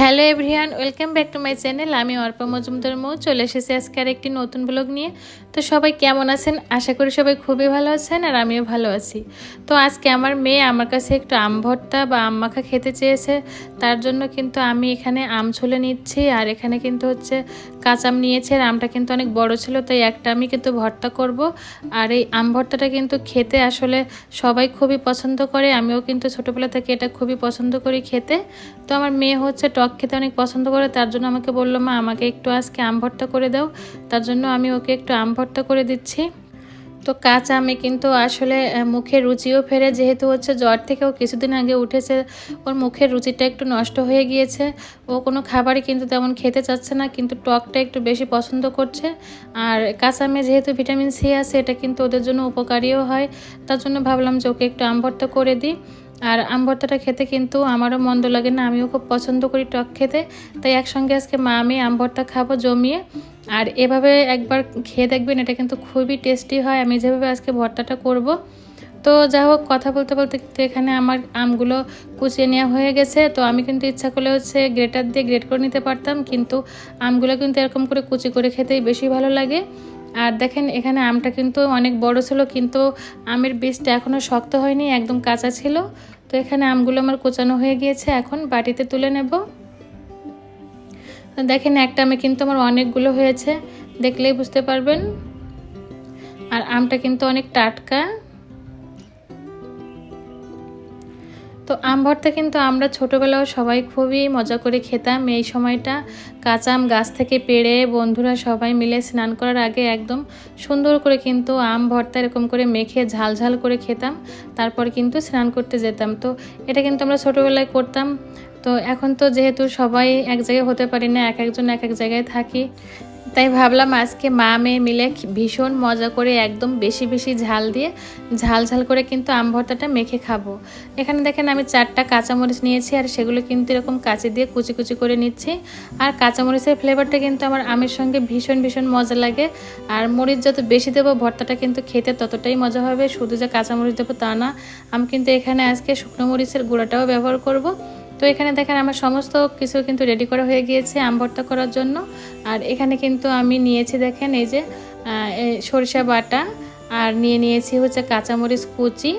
Hello everyone welcome back to my channel আমি অর্পা মজুমদার মৌ। চলে এসেছি আজকে আর একটি নতুন ব্লগ নিয়ে। তো সবাই কেমন আছেন? আশা করি সবাই খুবই ভালো আছেন আর আমিও ভালো আছি। তো আজকে আমার মেয়ে আমার কাছে একটু আম ভর্তা বা আম মাখা খেতে চেয়েছে। তার জন্য কিন্তু আমি এখানে আম ছুলে নিচ্ছি আর এখানে কিন্তু হচ্ছে কাঁচা আম নিয়েছে আর আমটা কিন্তু অনেক বড় ছিল, তাই একটা আমি কিন্তু ভর্তা করব। আর এই আম ভর্তাটা কিন্তু খেতে আসলে সবাই খুবই পছন্দ করে, আমিও কিন্তু ছোটোবেলা থেকে এটা খুবই পছন্দ করি খেতে। তো আমার মেয়ে হচ্ছে টক খেতে অনেক পছন্দ করে, তার জন্য আমাকে বলল, মা, আমাকে একটু আজকে আম ভর্তা করে দাও। তার জন্য আমি ওকে একটু আম ভর্তা করে দিচ্ছি। তো কাঁচা আমে কিন্তু আসলে মুখে রুচিও ফেরে, যেহেতু হচ্ছে জ্বর থেকেও কিছুদিন আগে উঠেছে, ওর মুখের রুচিটা একটু নষ্ট হয়ে গিয়েছে। ও কোনো খাবারই কিন্তু তেমন খেতে চাচ্ছে না, কিন্তু টকটা একটু বেশি পছন্দ করছে। আর কাঁচা আমে যেহেতু ভিটামিন সি আছে, এটা কিন্তু ওদের জন্য উপকারীও হয়। তার জন্য ভাবলাম যে ওকে একটু আম ভর্তা করে দিই। আর আম ভর্তাটা খেতে কিন্তু আমারও মন্দ লাগে না, আমিও খুব পছন্দ করি টক খেতে। তাই একসঙ্গে আজকে মা, আমি আম ভর্তা খাব জমিয়ে। আর এভাবে একবার খেয়ে দেখবেন, এটা কিন্তু খুবই টেস্টি হয়। আমি যেভাবে আজকে ভর্তাটা করব। তো যা হোক, কথা বলতে বলতে কিন্তু এখানে আমার আমগুলো কুচিয়ে নেওয়া হয়ে গেছে। তো আমি কিন্তু ইচ্ছা করলে হচ্ছে গ্রেটার দিয়ে গ্রেট করে নিতে পারতাম। কিন্তু আমগুলো কিন্তু এরকম করে কুচি করে খেতেই বেশি ভালো লাগে। আর দেখেন এখানে আমটা কিন্তু অনেক বড় ছিল, কিন্তু আমের বীজটা এখনও শক্ত হয়নি, একদম কাঁচা ছিল। তো এখানে আমগুলো আমার কোচানো হয়ে গিয়েছে, এখন বাটিতে তুলে নেব। দেখেন একটা আমে কিন্তু আমার অনেকগুলো হয়েছে, দেখলেই বুঝতে পারবেন। আর আমটা কিন্তু অনেক টাটকা তো আম ভর্তা কিন্তু আমরা ছোটোবেলাও সবাই খুবই মজা করে খেতাম। এই সময়টা কাঁচা আম গাছ থেকে পেড়ে বন্ধুরা সবাই মিলে স্নান করার আগে একদম সুন্দর করে কিন্তু আম ভর্তা এরকম করে মেখে ঝাল ঝাল করে খেতাম। তারপর কিন্তু স্নান করতে যেতাম। তো এটা কিন্তু আমরা ছোটোবেলায় করতাম। তো এখন তো যেহেতু সবাই এক জায়গায় হতে পারি না, এক একজন এক এক জায়গায় থাকি। তাই ভাবলাম আজকে মা মেয়ে মিলে ভীষণ মজা করে একদম বেশি বেশি ঝাল দিয়ে ঝাল ঝাল করে কিন্তু আম ভর্তাটা মেখে খাব। এখানে দেখেন আমি চারটা কাঁচামরিচ নিয়েছি আর সেগুলো কিন্তু এরকম কাঁচি দিয়ে কুচি কুচি করে নিচ্ছি। আর কাঁচামরিচের ফ্লেভারটা কিন্তু আমার আমের সঙ্গে ভীষণ ভীষণ মজা লাগে। আর মরিচ যত বেশি দেবো ভর্তাটা কিন্তু খেতে ততটাই মজা হবে। শুধু যে কাঁচামরিচ দেবো তা না, আমি কিন্তু এখানে আজকে শুকনো মরিচের গুঁড়াটাও ব্যবহার করব। তো এখানে দেখেন আমার সমস্ত কিছু কিন্তু রেডি করা হয়ে গিয়েছে, আম ভর্তা করার জন্য। আর এখানে কিন্তু আমি নিয়েছি দেখেন এই যে সরিষা বাটা, আর নিয়ে নিয়েছি হচ্ছে কাঁচামরিচ কুচি,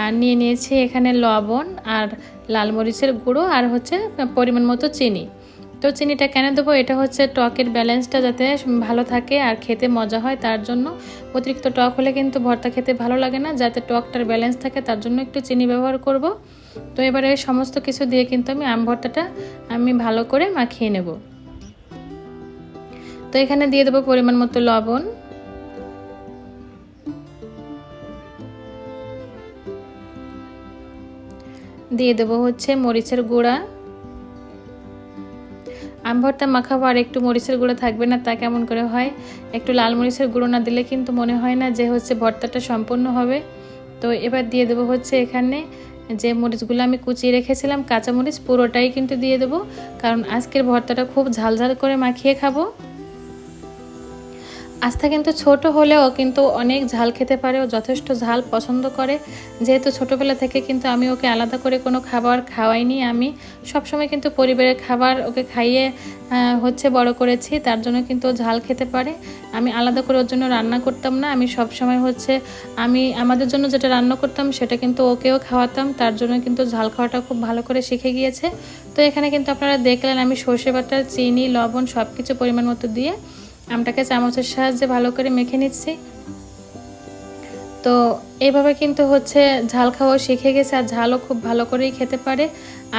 আর নিয়ে নিয়েছি এখানে লবণ আর লাল মরিচের গুঁড়ো আর হচ্ছে পরিমাণ মতো চিনি। তো চিনিটা কেন দেবো? এটা হচ্ছে টকের ব্যালেন্সটা যাতে ভালো থাকে আর খেতে মজা হয়, তার জন্য। অতিরিক্ত টক হলে কিন্তু ভর্তা খেতে ভালো লাগে না, যাতে টকটার ব্যালেন্স থাকে, তার জন্য একটু চিনি ব্যবহার করব। তো এবারে সমস্ত কিছু দিয়ে কিন্তু আমি আম ভর্তাটা আমি ভালো করে মাখিয়ে নেব। তো এখানে দিয়ে দেবো পরিমাণ মতো লবণ। দিয়ে দেবো হচ্ছে মরিচের গুঁড়া। আম ভর্তা মাখাবো আর একটু মরিচের গুঁড়ো থাকবে না, তা কেমন করে হয়? একটু লাল মরিচের গুঁড়ো না দিলে কিন্তু মনে হয় না যে হচ্ছে ভর্তাটা সম্পূর্ণ হবে। তো এবার দিয়ে দেবো হচ্ছে এখানে যে মরিচগুলো আমি কুচিয়ে রেখেছিলাম কাঁচা মরিচ পুরোটাই কিন্তু দিয়ে দেবো। কারণ আজকের ভর্তাটা খুব ঝাল ঝাল করে মাখিয়ে খাব। আস্থা কিন্তু ছোট হলেও কিন্তু অনেক ঝাল খেতে পারে ও যথেষ্ট ঝাল পছন্দ করে। যেহেতু ছোটোবেলা থেকে কিন্তু আমি ওকে আলাদা করে কোনো খাবার খাওয়াইনি আমি। সবসময় কিন্তু পরিবারের খাবার ওকে খাইয়ে হচ্ছে বড় করেছি, তার জন্য কিন্তু ও ঝাল খেতে পারে। আমি আলাদা করে ওর জন্য রান্না করতাম না, আমি সব সময় হচ্ছে আমি, আমাদের জন্য যেটা রান্না করতাম সেটা কিন্তু ওকেও খাওয়াতাম, তার জন্য কিন্তু ঝাল খাওয়াটা খুব ভালো করে শিখে গিয়েছে। তো এখানে কিন্তু আপনারা দেখলেন আমি সর্ষে বাটা, চিনি, লবণ সব কিছু পরিমাণ মতো দিয়ে আমটাকে চামচের সাহায্যে ভালো করে মেখে নিচ্ছি। তো এইভাবে কিন্তু হচ্ছে ঝাল খাওয়া শিখে গেছে আর ঝালও খুব ভালো করেই খেতে পারে।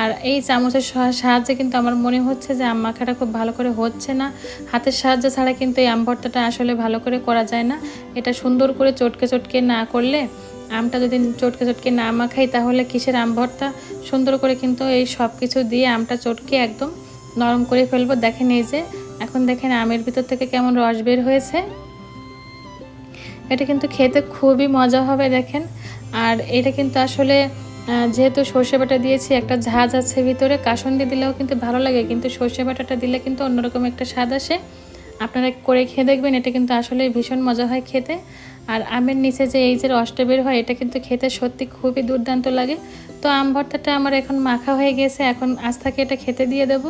আর এই চামচের সাহায্যে কিন্তু আমার মনে হচ্ছে যে আম মাখাটা খুব ভালো করে হচ্ছে না। হাতের সাহায্য ছাড়া কিন্তু এই আম ভর্তাটা আসলে ভালো করে করা যায় না। এটা সুন্দর করে চটকে চটকে না করলে, আমটা যদি চটকে চটকে না মাখাই তাহলে কিসের আম ভর্তা? সুন্দর করে কিন্তু এই সব কিছু দিয়ে আমটা চটকে একদম নরম করে ফেলব। দেখেন এই যে এখন দেখেন আমের ভিতর থেকে কেমন রস বের হয়েছে। এটা কিন্তু খেতে খুবই মজা হবে দেখেন। আর এটা কিন্তু আসলে যেহেতু সর্ষে বাটা দিয়েছি, একটা ঝাঁজ আছে ভিতরে, কাসন্দি দিলেও কিন্তু ভালো লাগে, কিন্তু সর্ষে বাটাটা দিলে কিন্তু অন্যরকম একটা স্বাদ আসে। আপনারা করে খেয়ে দেখবেন, এটা কিন্তু আসলে ভীষণ মজা হয় খেতে। আর আমের নিচে যে এই যে রসটা বের হয়, এটা কিন্তু খেতে সত্যি খুবই দুর্দান্ত লাগে। তো আম ভর্তাটা আমার এখন মাখা হয়ে গেছে, এখন আজ থেকে এটা খেতে দিয়ে দেবো।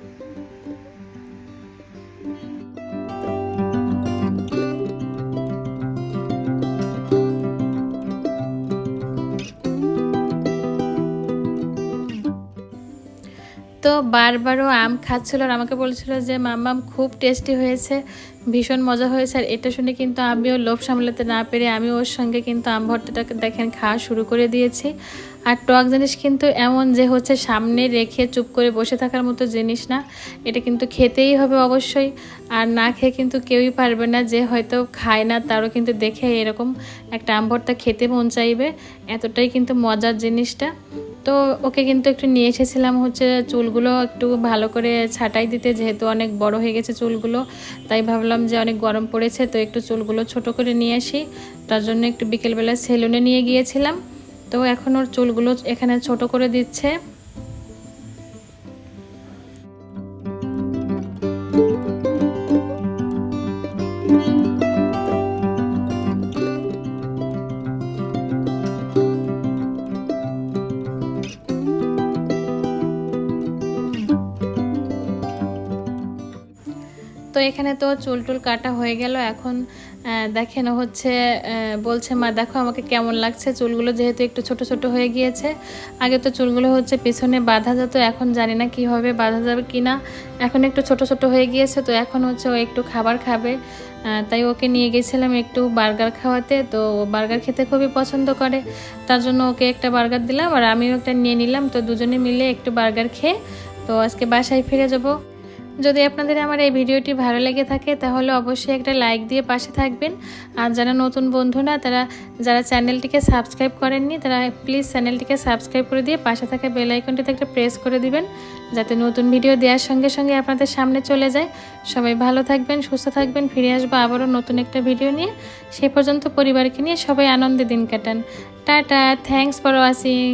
তো বারবারও আম খাচ্ছিল আর আমাকে বলছিল যে, মাম্মাম, খুব টেস্টি হয়েছে, ভীষণ মজা হয়েছে। আর এটা শুনে কিন্তু আমিও লোভ সামলাতে না পেরে আমি ওর সঙ্গে কিন্তু আম ভর্তাটাকে দেখেন খাওয়া শুরু করে দিয়েছি। আর টক জিনিস কিন্তু এমন যে হচ্ছে সামনে রেখে চুপ করে বসে থাকার মতো জিনিস না, এটা কিন্তু খেতেই হবে অবশ্যই। আর না খেয়ে কিন্তু কেউই পারবে না যে হয়তো খায় না, তারও কিন্তু দেখে এরকম একটা আম ভর্তা খেতে মন চাইবে। এতটাই কিন্তু মজার জিনিসটা। তো ওকে কিন্তু একটু নিয়ে এসেছিলাম হচ্ছে চুলগুলো একটু ভালো করে ছাটাই দিতে, যেহেতু অনেক বড় হয়ে গেছে চুলগুলো, তাই ভাবলাম যে অনেক গরম পড়েছে, তো একটু চুলগুলো ছোট করে নিয়ে আসি। তার জন্য একটু বিকেলবেলা সেলুনে নিয়ে গিয়েছিলাম। তো এখন ওর চুলগুলো এখানে ছোট করে দিচ্ছে। এখানে তো চুল টুল কাটা হয়ে গেল। এখন দেখেন হচ্ছে বলছে, মা, দেখো আমাকে কেমন লাগছে। চুলগুলো যেহেতু একটু ছোট ছোট হয়ে গিয়েছে। আগে তো চুলগুলো হচ্ছে পিছনে বাঁধা যেত, এখন জানি না কি হবে, বাঁধা যাবে কি না। এখন একটু ছোট ছোট হয়ে গিয়েছে, তো এখন হচ্ছে ও একটু খাবার খাবে। তাই ওকে নিয়ে গেছিলাম একটু বার্গার খাওয়াতে। তো বার্গার খেতে খুবই পছন্দ করে। তার জন্য ওকে একটা বার্গার দিলাম, আর আমিও একটা নিয়ে নিলাম। তো দুজনে মিলে একটু বার্গার খেয়ে, তো আজকে বাসায় ফিরে যাব। যদি আপনাদের আমার এই ভিডিওটি ভালো লেগে থাকে, তাহলে অবশ্যই একটা লাইক দিয়ে পাশে থাকবেন। আর যারা নতুন বন্ধুরা তারা, যারা চ্যানেলটিকে সাবস্ক্রাইব করেননি, তারা প্লিজ চ্যানেলটিকে সাবস্ক্রাইব করে দিয়ে পাশে থাকা বেল আইকনটিতে একটা প্রেস করে দিবেন, যাতে নতুন ভিডিও দেওয়ার সঙ্গে সঙ্গে আপনাদের সামনে চলে যায়। সবাই ভালো থাকবেন, সুস্থ থাকবেন, ফিরে আসব আবারও নতুন একটা ভিডিও নিয়ে। সেই পর্যন্ত পরিবারকে নিয়ে সবাই আনন্দে দিন কাটান। Tata thanks for watching